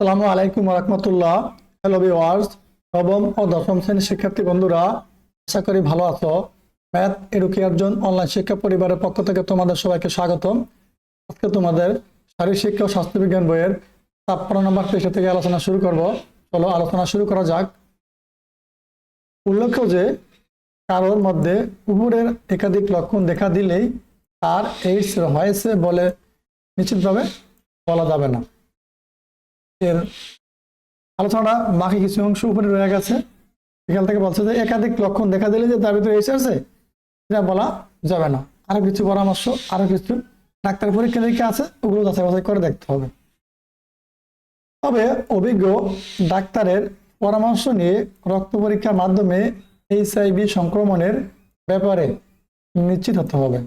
আসসালামু আলাইকুম রহমতুল্লাহ। Hello viewers নবম ও দশম শ্রেণির শিক্ষার্থী বন্ধুরা, আশা করি ভালো আছো। ম্যাথ এডুকেয়ারজন অনলাইন শিক্ষা পরিবারের পক্ষ থেকে তোমাদের সবাইকে স্বাগতম। আজকে তোমাদের শারীরিক শিক্ষা ও স্বাস্থ্যবিজ্ঞান বইয়ের ছাপ্পান্ন নম্বর পৃষ্ঠা থেকে আলোচনা শুরু করব। চলো আলোচনা শুরু করা যাক। উল্লেখ্য যে, কারোর মধ্যে উপরের একাধিক লক্ষণ দেখা দিলেই তার এইডস হয়েছে বলে নিশ্চিতভাবে বলা যাবে না। এর আলোচনাটা বাকি কিছু অংশ উপরে রয়ে গেছে। এখান থেকে বলছে যে একাধিক লক্ষণ দেখা দিলে যে তার ভিতরে এসে আছে এটা বলা যাবে না। আরও কিছু পরামর্শ, আরও কিছু ডাক্তার পরীক্ষা নিরীক্ষা আছে, ওগুলো যাচাই বাছাই করে দেখতে হবে। তবে অভিজ্ঞ ডাক্তারের পরামর্শ নিয়ে রক্ত পরীক্ষার মাধ্যমে এইচ এইচআইভি সংক্রমণের ব্যাপারে নিশ্চিত হতে হবে।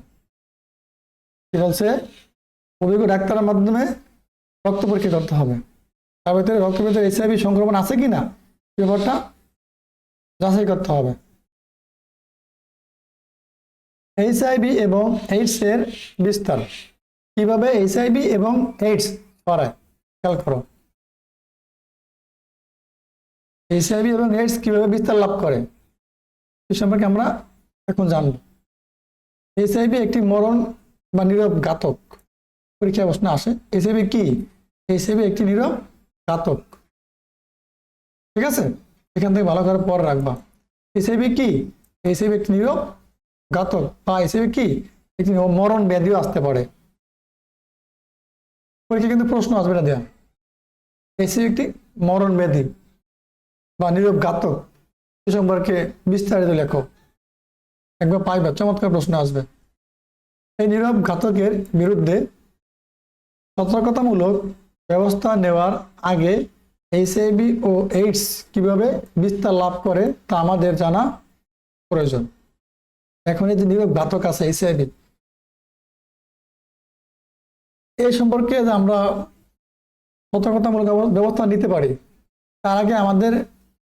কি বলছে? অভিজ্ঞ ডাক্তারের মাধ্যমে রক্ত পরীক্ষা করতে হবে। তার ভিতরে রক্তের ভিতরে এইচআইভি সংক্রমণ আছে কি না ব্যাপারটা যাচাই করতে হবে। এইচআইভি এবং এইডস এর বিস্তার। কীভাবে এইচআইভি এবং এইডস ছড়ায়? খেয়াল করো। এইচআইভি এবং এইডস কীভাবে বিস্তার লাভ করে? সে সম্পর্কে আমরা এখন জানব। এইচআইভি একটি মরণ বা নীরব ঘাতক। পরীক্ষা প্রশ্ন আসে এইচআইভি কি? এইচআইভি একটি নীরব ঘাতক ঠিক আছে? এখান থেকে ভালো করে পর রাখবা। এইচআইভি কি? এইচআইভি একটি নীরব ঘাতক বা এইচআইভি কি? একটি মরণ ব্যাধিও আসতে পারে। পরীক্ষা কিন্তু প্রশ্ন আসবে না দেয়া। এইচআইভি একটি মরণ ব্যাধি বা নীরব ঘাতক। এ সম্পর্কে বিস্তারিত লেখো। একবার পাইবা, চমৎকার প্রশ্ন আসবে। এই নীরব ঘাতকের বিরুদ্ধে সতর্কতামূলক ব্যবস্থা নেওয়ার আগে এইচআইভি ও এইডস কীভাবে বিস্তার লাভ করে তা আমাদের জানা প্রয়োজন। এখন এই যে নীরব ঘাতক আছে এইচআইভি এই সম্পর্কে আমরা সতর্কতামূলক ব্যবস্থা নিতে পারি, তার আগে আমাদের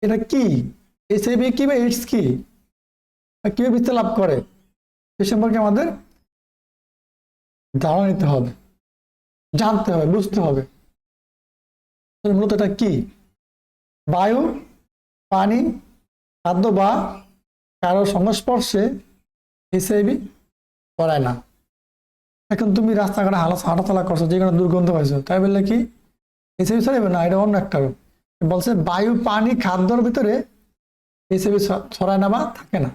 এটা কি? এইচআইভি কি বা এইডস কি? কীভাবে বিস্তার লাভ করে? এ সম্পর্কে আমাদের ধারণা নিতে হবে, জানতে হবে, বুঝতে হবে। মূলত এটা কি? বায়ু, পানি, খাদ্য বা কারও সংস্পর্শে এইচআইভি করায় না। এখন তুমি রাস্তাঘাটে হালা হাঁটাচলা করছ যে কোনো দুর্গন্ধ পাইছো, তাই বললে কি? এইচআইভি ছড়াবে না, এটা অন্য একটা রোগ বলছে বায়ু, পানি, খাদ্যর ভিতরে এইচআইভি ছড়ায় না বা থাকে না।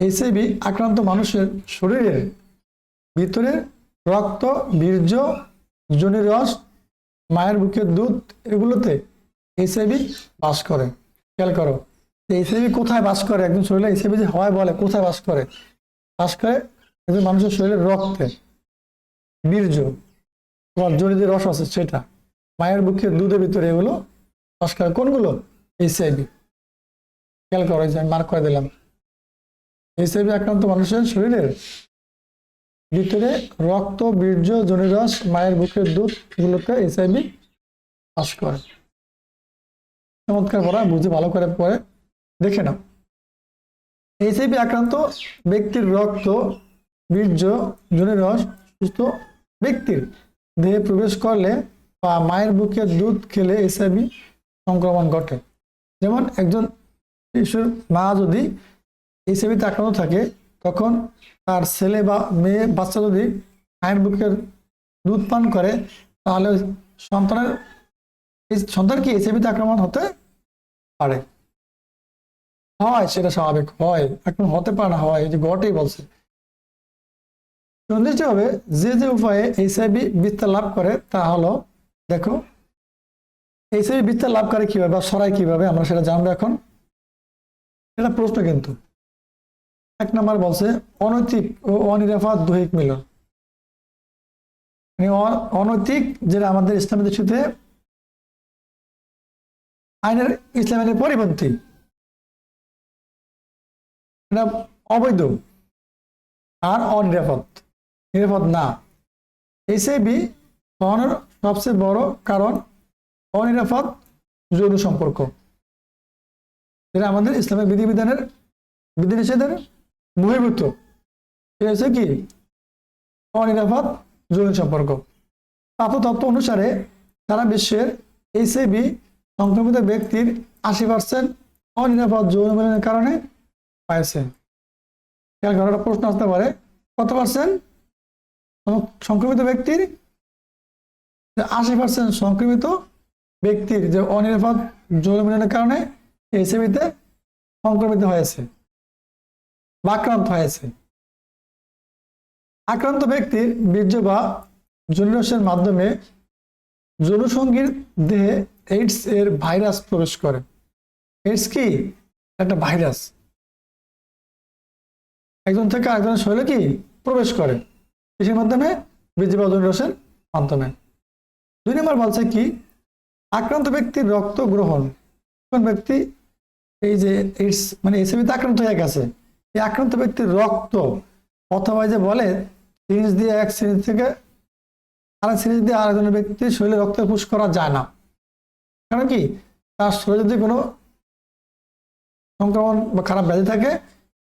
এইচআইভি আক্রান্ত মানুষের শরীরের ভিতরে রক্ত, বীর্য রস মায়ের বুকের দুধ এগুলোতে এইচআইভি বাস করে। খেয়াল করো এইচআইভি কোথায় বাস করে? একজন শরীরে এইচআইভি যে হয় বলে, কোথায় বাস করে? বাস করে একজন মানুষের শরীরে রক্তে। বীর্য জনিত রস আছে সেটা। মায়ের বুকের দুধের ভিতরে এগুলো বাস করে। কোনগুলো? এইচআইভি খেয়াল করো যে আমি মার্ক করে দিলাম। এইচআইভি আক্রান্ত মানুষের শরীরের ভিতরে রক্ত, বীর্য, জনিরস, মায়ের বুকের দুধ এগুলোতে এইচআইভি বাস করে। চমৎকার পড়া বুঝে ভালো করে পরে দেখে নাও। এইচআইভি আক্রান্ত ব্যক্তির রক্ত, বীর্য, জনিরস, সুস্থ ব্যক্তির দেহে প্রবেশ করলে বা মায়ের বুকের দুধ খেলে এইচআইভি সংক্রমণ ঘটে। যেমন একজন শিশুর মা যদি এইচআইভিতে আক্রান্ত থাকে তখন তার ছেলে বা মেয়ে, বাচ্চা যদি মায়ের বুকের দুধ পান করে, তাহলে সন্তানের সন্তান কি এইচআইভিতে আক্রমণ হতে পারে? হয়, সেটা স্বাভাবিক হয়, এখন হতে পারে না, হয়, এই ঘটেই বলছে। নির্দিষ্টভাবে যে যে উপায়ে এইচআইভি বিস্তার লাভ করে, তা হলো, দেখো এইচআইভি বিস্তার লাভ করে কীভাবে বা সরাই কীভাবে, আমরা সেটা জানব এখন। এটা প্রশ্ন কিন্তু। এক নম্বর বলছে, অনৈতিক ও দৈহিক মিলন। মানে অনৈতিক যেটা আমাদের ইসলামী দেশে আইনের ইসলামের পরিপন্থী। এটা অবৈধ আর অনিরাপদ। নিরাপদ না। এইচআইভি হওয়ানোর সবচেয়ে বড় কারণ অনিরাপদ যৌন সম্পর্ক। যেটা আমাদের ইসলামের বিধিবিধানের, বিধিনিষেধের বহির্ভূত। এটা হচ্ছে কি? অনিরাপদ যৌন সম্পর্ক। তত্ত্ব অনুসারে সারা বিশ্বের এইচআইভি সংক্রমিত ব্যক্তির আশি পার্সেন্ট অনিরাপদ যৌন মিলনের কারণে পাইছে। করার প্রশ্ন আসতে পারে, কত পার্সেন্ট সংক্রমিত ব্যক্তির আশি পার্সেন্ট সংক্রমিত ব্যক্তির যে অনিরাপদ যৌন মিলনের কারণে এইচআইভিতে সংক্রমিত হয়েছে। বা আক্রান্ত হয়েছে। আক্রান্ত ব্যক্তির বীর্য বা জলীয়রসের মাধ্যমে যৌনসঙ্গীর দেহে এইডস এর ভাইরাস প্রবেশ করে। এইডস কি? একটা ভাইরাস। একজন থেকে আরেকজনের শরীরে কি? প্রবেশ করে। কিসের মাধ্যমে? বীর্য বা জলীয়রসের মাধ্যমে। দুই নম্বর বলছে কি? আক্রান্ত ব্যক্তির রক্ত গ্রহণ। কোন ব্যক্তি? এই যে এইডস মানে এইচআইভিতে আক্রান্ত হয়ে গেছে। এই আক্রান্ত ব্যক্তির রক্ত অথবা যে বলে, সিরিজ দিয়ে এক সিরিজ থেকে আরেক সিরিজ দিয়ে আরেকজনের ব্যক্তির শরীরে রক্ত পুষ করা যায় না। কারণ কি? তার শরীরে যদি কোনো সংক্রমণ বা খারাপ ব্যাধি থাকে,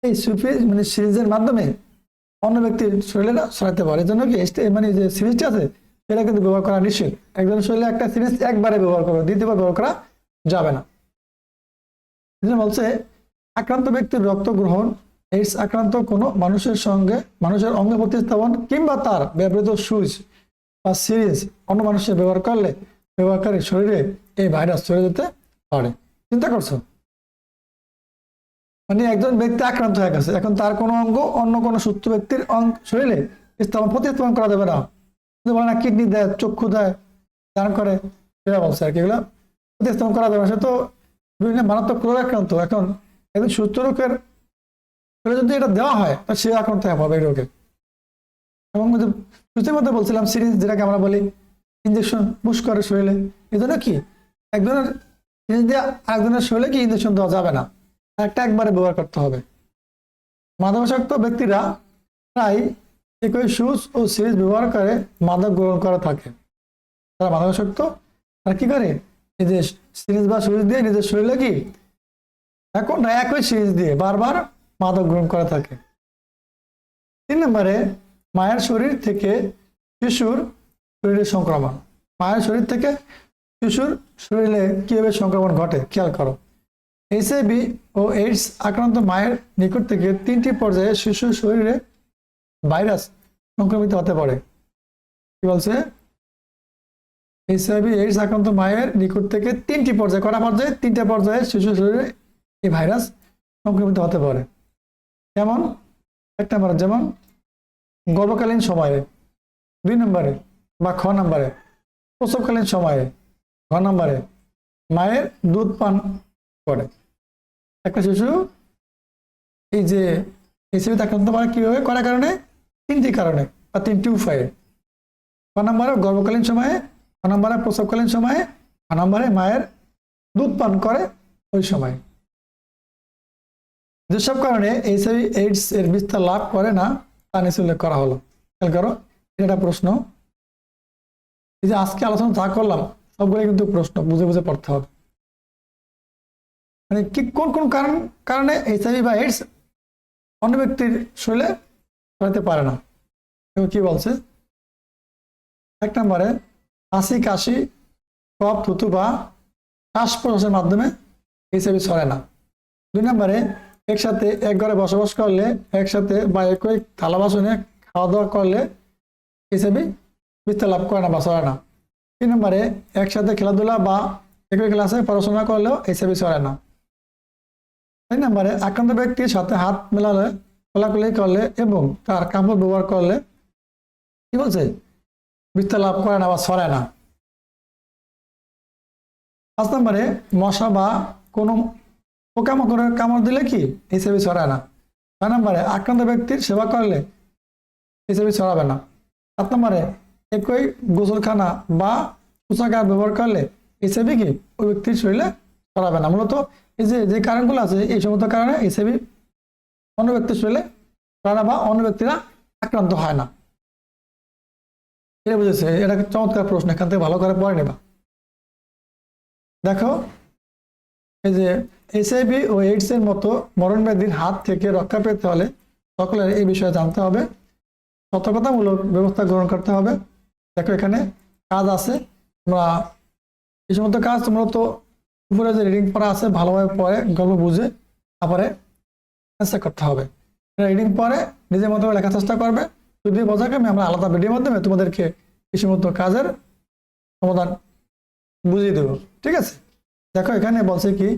এই সুপি মানে সিরিজের মাধ্যমে অন্য ব্যক্তির শরীরে ছড়াতে পারে। এই জন্য কি মানে যে সিরিজটা আছে, সেটা কিন্তু ব্যবহার করা নিষেধ। একজনের শরীরে একটা সিরিজ একবারে ব্যবহার করবে দ্বিতীয়বার ব্যবহার করা যাবে না। বলছে, আক্রান্ত ব্যক্তির রক্ত গ্রহণ এইডস আক্রান্ত কোনো মানুষের সঙ্গে, মানুষের অঙ্গ প্রতিস্থাপন কিংবা তার ব্যবহৃত সুইচ বা সিরিজ অন্য মানুষের ব্যবহার করলে ব্যবহারকারীর শরীরে এই ভাইরাস চলে যেতে পারে। চিন্তা করছ? মানে একজন ব্যক্তি আক্রান্ত হয়ে গেছে, এখন তার কোনো অঙ্গ, অন্য কোনো সুস্থ ব্যক্তির অঙ্গ শরীরে স্থাপন, প্রতিস্থাপন করা যাবে না। বলে না, কিডনি দেয়, চক্ষু দেয়, দান করে, সেটা বলছে আর কি। এগুলো প্রতিস্থাপন করা যাবে না। সে তো বিভিন্ন মারাত্মক রোগ আক্রান্ত। এখন একজন সুস্থ রোগের শরীরে যদি এটা দেওয়া হয় তা সে আক্রান্ত হয়ে পাবে এই রোগে। এবং সুস্থের মধ্যে বলছিলাম সিরিজ যেটাকে আমরা বলি ইঞ্জেকশন পুশ করে শরীরে। এই জন্য কি? একজনের সিরিজ দিয়ে, আরেকজনের শরীরে কি ইঞ্জেকশন দেওয়া যাবে না? একটা একবারে ব্যবহার করতে হবে। মাদকাসক্ত ব্যক্তিরা প্রায় একই সুচ ও সিরিজ ব্যবহার করে মাদক গ্রহণ করে থাকে। তারা মাদকাসক্ত। তারা কি করে? নিজের সিরিজ বা সুচ দিয়ে নিজের শরীরে কি? এখন একই সিরিজ দিয়ে বারবার মাদক গ্রহণ করা থাকে। তিন নম্বরে, মায়ের শরীর থেকে শিশুর শরীরে সংক্রমণ। মায়ের শরীর থেকে শিশুর শরীরে কীভাবে সংক্রমণ ঘটে, খেয়াল করো। এইচআইভি ও এইডস আক্রান্ত মায়ের নিকট থেকে তিনটি পর্যায়ে শিশুর শরীরে ভাইরাস সংক্রমিত হতে পারে। কি বলছে? এইচআইভি এইডস আক্রান্ত মায়ের নিকট থেকে তিনটি পর্যায়ে, কটা পর্যায়ে? তিনটা পর্যায়ে শিশুর শরীরে এই ভাইরাস সংক্রমিত হতে পারে। যেমন এক নম্বরে যেমন, গর্ভকালীন সময়ে, দুই নম্বরে বা খ নম্বরে, প্রসবকালীন সময়ে, ঘ নম্বরে মায়ের দুধ পান করে। একটা শিশু এই যে হিসেবে আক্রান্ত পারে কীভাবে? করার কারণে, তিনটি কারণে বা তিনটি উপায়ে। ক নম্বরে গর্ভকালীন সময়ে ক নম্বরে প্রসবকালীন সময়ে ক নম্বরে মায়ের দুধ পান করে ওই সময়। যেসব কারণে এইচআইভি এইডস এর বিস্তার লাভ করে না, তা নিচে উল্লেখ করা হলো। খেয়াল করো, এটা প্রশ্ন। এই যে আজকে আলোচনা যা করলাম সবগুলো কিন্তু প্রশ্ন, বুঝে বুঝে পড়তে হবে। মানে কি, কোন কোন কারণ, কারণে এইচআইভি বা এইডস অন্য ব্যক্তির শরীরে ছড়াতে পারে না? এবং কি বলছে? এক নম্বরে, হাসি, কাশি, কফ, থুতু বা শ্বাস প্রশ্বাসের মাধ্যমে এইচআইভি ছড়ে না। দুই নম্বরে একসাথে এক ঘরে বসবাস করলে, একসাথে বা একই থালা বাসনে খাওয়া দাওয়া করলে হিসেবে বিস্তার লাভ করে না বা চলে না। তিন নম্বরে, একসাথে খেলাধুলা বা একই ক্লাসে পড়াশোনা করলেও হিসেবে চলে না। তিন নম্বরে, আক্রান্ত ব্যক্তির সাথে হাত মেলালে কোলাকুলি করলে এবং তার কাপড় ব্যবহার করলে কি বলছে? বিস্তার লাভ করে না বা সরে না। পাঁচ নম্বরে, মশা বা কোনো পোকামাকড়ের কামড় দিলে কি? হিসেবে ছড়ায় না। ছয় নম্বরে, আক্রান্ত ব্যক্তির সেবা করলে হিসেবে ছড়াবে না। সাত নম্বরে, একই গোসলখানা বা শৌচাগার ব্যবহার করলে হিসেবে কি? ওই ব্যক্তির শরীরে ছড়াবে না। মূলত এই যে যে কারণগুলো আছে, এই সমস্ত কারণে হিসেবে অন্য ব্যক্তির শরীরে ছড়ায় বা অন্য ব্যক্তিরা আক্রান্ত হয় না। এটা বুঝেছে? এটা চমৎকার প্রশ্ন। এখান থেকে ভালো করে পড়ে নেবা। দেখো এই যে এইচআইভি ও এইডস এর মতো মরণ ব্যাধির হাত থেকে রক্ষা পেতে হলে সকলের এই বিষয়ে জানতে হবে। সতর্কতামূলক ব্যবস্থা গ্রহণ করতে হবে। দেখো এখানে কাজ আছে। তোমরা এই সমস্ত কাজ তোমরা তো উপরে যে রিডিং পড়া আছে ভালোভাবে পড়ে, গল্প বুঝে তারপরে চেষ্টা করতে হবে। রিডিং পরে নিজের মতো লেখার চেষ্টা করবে। যদি বোঝাকে আমি আমরা আলাদা ভিডিওর মাধ্যমে তোমাদেরকে এই সমস্ত কাজের সমাধান বুঝিয়ে দেবো। ঠিক আছে? দেখো, এখানে বলছে কি,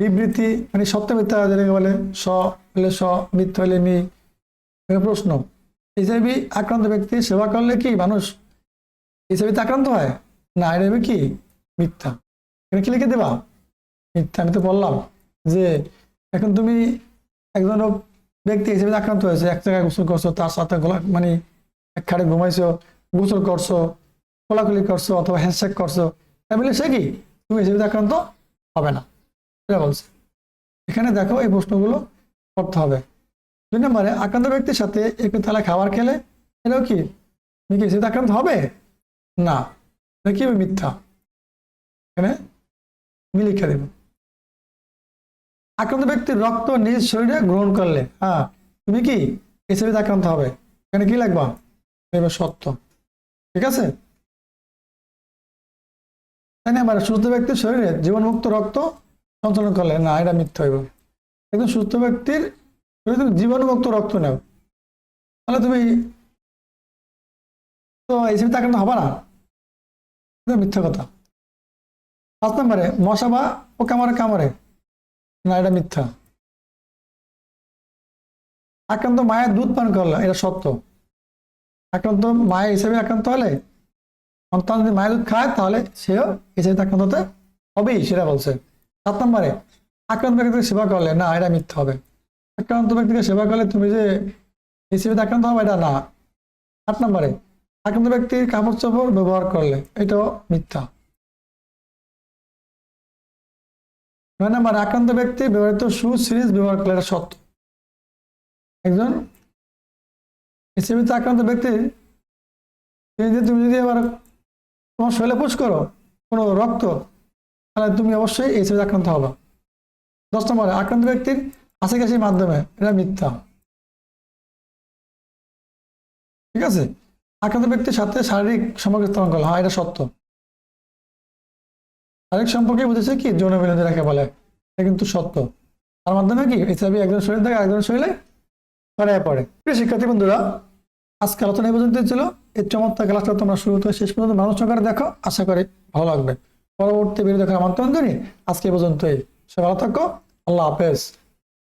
বিবৃতি মানে সত্য মিথ্যা যেটাকে বলে, স, হলে স মিথ্যা হলে মি প্রশ্ন। এইচআইভি আক্রান্ত ব্যক্তি সেবা করলে কি মানুষ এইচআইভিতে আক্রান্ত হয়? না, এটা হবে কি? মিথ্যা। এখানে কি লিখে দেবা? মিথ্যা, আমি তো বললাম যে এখন তুমি একজন ব্যক্তি হিসেবে আক্রান্ত হয়েছে, এক জায়গায় গোসল করছ, তার সাথে গোলা মানে এক খাড়ে ঘুমাইছো, গোসল করছ, কোলাকুলি করছ অথবা হ্যান্ডশেক করছ তাই বলে সে কি? তুমি হিসেবে আক্রান্ত হবে না। এটা বলছে। এখানে দেখো এই প্রশ্নগুলো করতে হবে। দুই নম্বরে, আক্রান্ত ব্যক্তির সাথে একটু তাহলে খাবার খেলে এটাও কি? তুমি কি হিসেবে আক্রান্ত হবে? না। এটা কি? মিথ্যা। এখানে আমি লিখে দেব। আক্রান্ত ব্যক্তির রক্ত নিজ শরীরে গ্রহণ করলে হ্যাঁ তুমি কি? হিসেবে আক্রান্ত হবে। এখানে কি লাগবা এবার সত্য। ঠিক আছে? তাই না এবার সুস্থ ব্যক্তির শরীরে জীবনমুক্ত রক্ত সঞ্চালন করলে না, এটা মিথ্যা হইব। একদম সুস্থ ব্যক্তির শরীরে তুমি জীবনমুক্ত রক্ত নেও। তাহলে তুমি তো হিসেবে আক্রান্ত হবে না। এটা মিথ্যা কথা। পাঁচ নম্বরে, মশা বা ও মারে কামড়ে। না, এটা মিথ্যা। আক্রান্ত মায়ের দুধ পান করল, এটা সত্য। আক্রান্ত মায়ের হিসেবে আক্রান্ত হলে সন্তান যদি মায়ের দুধ খায়, তাহলে সেও হিসেবে আক্রান্ত হতে হবেই, সেটা বলছে। সাত নম্বরে, আক্রান্ত ব্যক্তিকে সেবা করলে, না, এটা মিথ্যা হবে। আক্রান্ত ব্যক্তিকে সেবা করলে তুমি যে হিসেবে আক্রান্ত হবে, এটা না। আট নম্বরে, আক্রান্ত ব্যক্তির কাপড় চোপড় ব্যবহার করলে, এটাও মিথ্যা। নয় নম্বর, আক্রান্ত ব্যক্তি ব্যবহৃত শু সিরিজ ব্যবহার করলে এটা সত্য। একজন হিসেবে আক্রান্ত ব্যক্তির তুমি যদি এবার তোমার শরীরে পুষ করো, কোনো রক্ত, তাহলে তুমি অবশ্যই এই হিসেবে আক্রান্ত হবে। দশ নম্বরে, আক্রান্ত ব্যক্তির কাশির মাধ্যমে, এটা মিথ্যা। ঠিক আছে? আক্রান্ত ব্যক্তির সাথে শারীরিক সম্পর্ক স্থাপন করলে হ্যাঁ এটা সত্য। শারীরিক সম্পর্কে বুঝেছে কি? যৌন মিলন যেটাকে বলে, এটা কিন্তু সত্য। তার মাধ্যমে কি? এইচআইভি একজন শরীর থেকে একজন শরীরে ছড়ায় পড়ে। শিক্ষার্থী বন্ধুরা আজকে আলোচনা এই পর্যন্ত ছিল। এই চমৎকার ক্লাসটা তোমরা শুরু থেকে শেষ পর্যন্ত মানুষ সহকারে দেখো, আশা করি ভালো লাগবে। পরবর্তী ভিডিও দেখার আমন্ত্রণ জানি আজকে পর্যন্তই। সে ভালো থাকো, আল্লাহ হাফেজ।